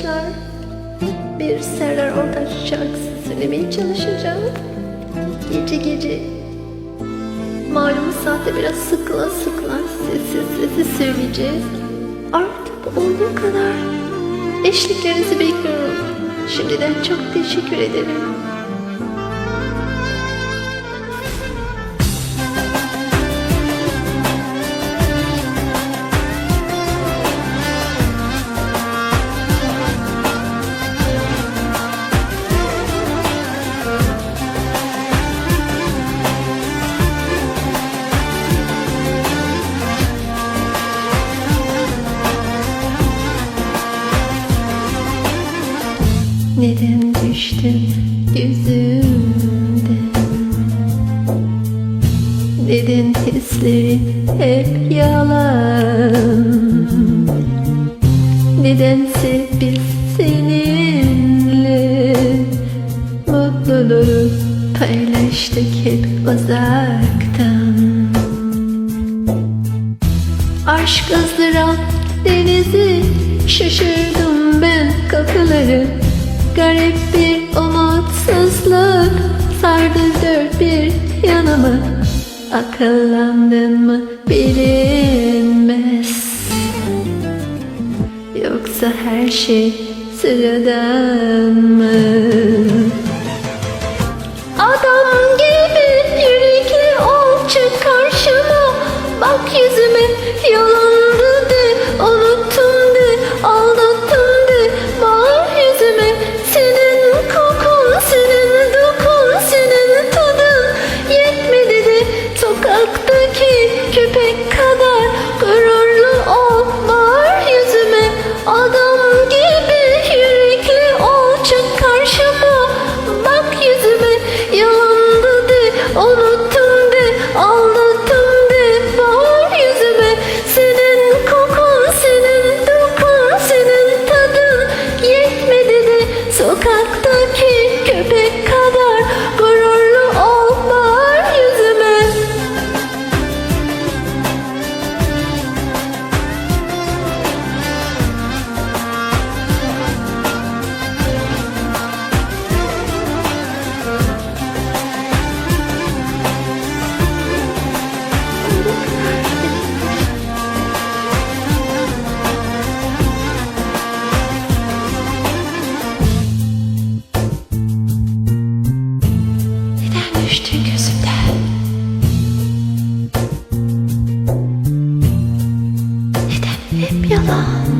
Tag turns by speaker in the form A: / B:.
A: arkadaşlar. Bir Serdar Ortaç şarkısı söylemeye çalışacağım. Gece gece. Malum saatte biraz sıkıla sıkıla sessiz sessiz söyleyeceğiz. Artık olduğu kadar. Eşliklerinizi bekliyorum. Şimdiden çok teşekkür ederim. Neden düştün yüzümden Neden hislerin hep yalan? Nedense biz seninle? Mutluluğu paylaştık hep uzaktan. Aşk ızdıran denizi Şaşırdım ben kapıları Garip bir umutsuzluk Sardı dört bir yanımı Akıllandın mı bilinmez. Yoksa her şey sıradan mı? Adam gibi yürekli ol çık karşıma. Bak yüzüme yalandı louca. Düştün gözümden? Neden hep yalan?